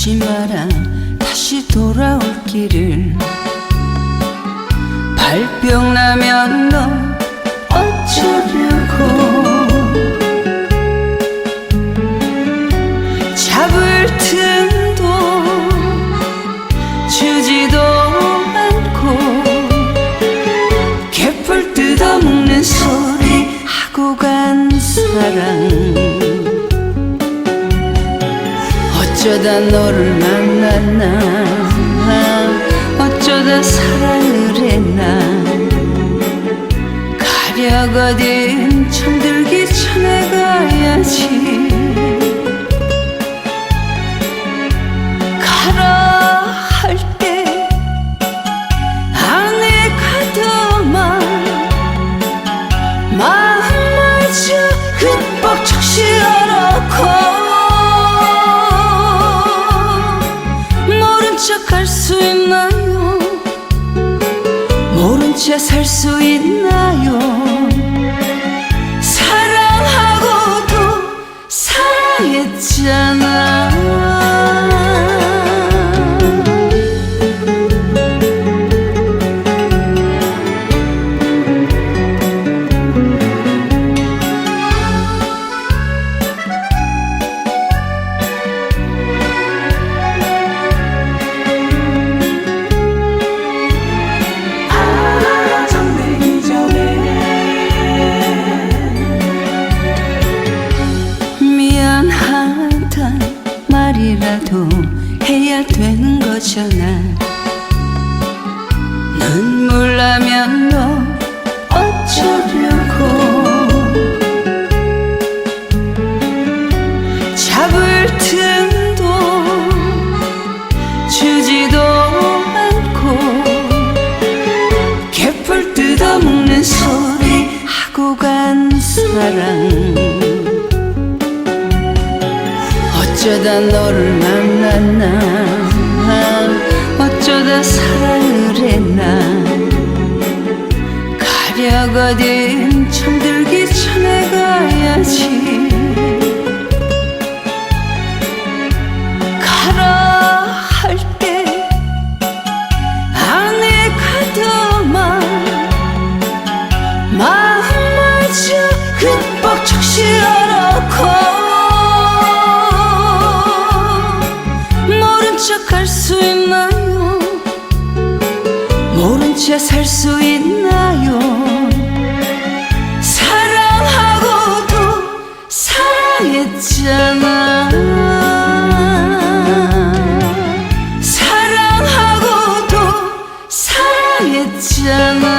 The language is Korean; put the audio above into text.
가지 마라. 다시 돌아올 길을. 발병 나면 어쩌다 너를 만났나. 어쩌다 사랑을 했나. 가려거든 잠들기 전에 가야지 채살수 있나요? 사랑하고도 사랑했잖아 눈물 나면 너 어쩌려고. 잡을 틈도 주지도 않고 개풀 뜯어먹는 소리 하고 간 사랑. 어쩌다 너를 만났나. 어쩌다 사랑 을 했나 가려거든 잠들기 전에 가야지 어째 살 수 있나요? 사랑하고도 사랑했잖아. 사랑하고도 사랑했잖아.